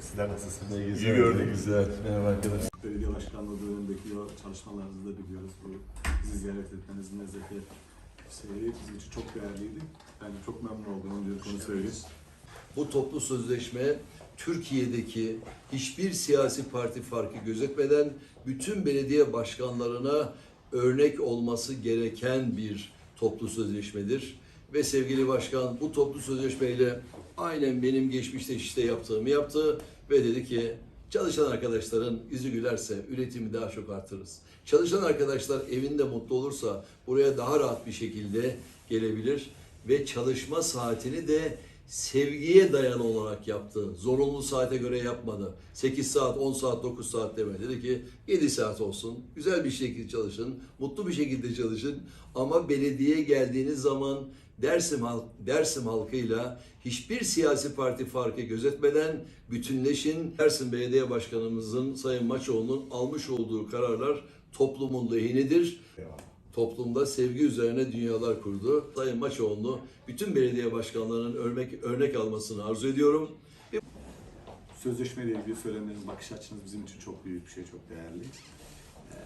Sizler nasılsınız? Ne İyi güzel, ne gördük. güzel. Merhaba arkadaşlar. Belediye başkanlığı dönemindeki o çalışmalarınızı da biliyoruz. Bu bizi ziyaret etmeniz, nezaketi şeyi bizim için çok değerliydi. Ben de çok memnun oldum, onu diyorum, onu söyleyeyim. Bu toplu sözleşme Türkiye'deki hiçbir siyasi parti farkı gözetmeden bütün belediye başkanlarına örnek olması gereken bir toplu sözleşmedir. Ve sevgili başkan bu toplu sözleşmeyle aynen benim geçmişte işte yaptığımı yaptı ve dedi ki çalışan arkadaşların yüzü gülerse üretimi daha çok artırırız. Çalışan arkadaşlar evinde mutlu olursa buraya daha rahat bir şekilde gelebilir ve çalışma saatini de sevgiye dayalı olarak yaptı. Zorunlu saate göre yapmadı. 8 saat, 10 saat, 9 saat demedi. Dedi ki 7 saat olsun. Güzel bir şekilde çalışın. Mutlu bir şekilde çalışın. Ama belediyeye geldiğiniz zaman Dersim, halk, Dersim halkıyla hiçbir siyasi parti farkı gözetmeden bütünleşin. Dersim Belediye Başkanımızın Sayın Maçoğlu'nun almış olduğu kararlar toplumun lehinedir toplumda sevgi üzerine dünyalar kurdu. Sayın Maçoğlu bütün belediye başkanlarının örnek örnek almasını arzu ediyorum. Sözleşmeyle ilgili söylemleriniz, bakış açınız bizim için çok büyük bir şey, çok değerli. Ee,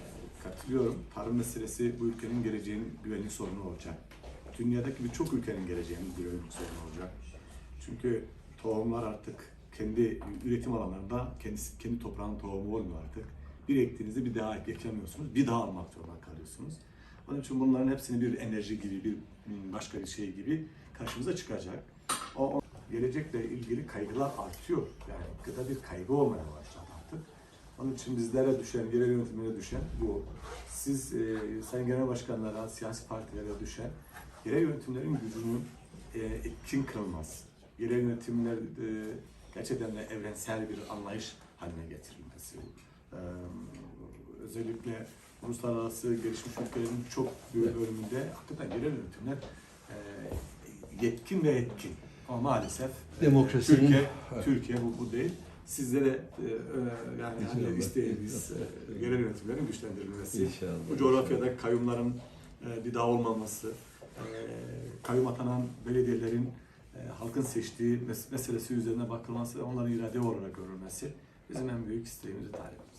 katılıyorum. Tarım meselesi bu ülkenin geleceğinin güvenlik sorunu olacak. Dünyadaki birçok ülkenin geleceğinin güvenlik sorunu olacak. Çünkü tohumlar artık kendi üretim alanlarında kendisi, kendi toprağın tohumu olmuyor artık. Bir ektiğinizde bir daha ekemiyorsunuz, bir daha almak zorunda kalıyorsunuz. Onun için bunların hepsini bir enerji gibi, bir başka bir şey gibi karşımıza çıkacak. O, o- gelecekle ilgili kaygılar artıyor. Yani gıda bir kaygı olmaya başladı artık. Onun için bizlere düşen, yerel yönetimlere düşen bu. Siz e, sayın genel başkanlara, siyasi partilere düşen yerel yönetimlerin gücünün e, etkin kılmaz. Yerel yönetimler e, gerçekten de evrensel bir anlayış haline getirilmesi. E, özellikle uluslararası gelişmiş ülkelerin çok büyük bölümünde hakikaten yerel yönetimler e, yetkin ve etkin. Ama maalesef e, Demokrasinin- Türkiye, Evet. Türkiye bu, bu değil. Sizlere e, e, yani hani isteğimiz e, yerel yönetimlerin güçlendirilmesi. İnşallah. Bu coğrafyada kayyumların e, bir daha olmaması, e, kayyum atanan belediyelerin e, halkın seçtiği mes- meselesi üzerine bakılması ve onların irade olarak görülmesi bizim en büyük isteğimiz talebimiz.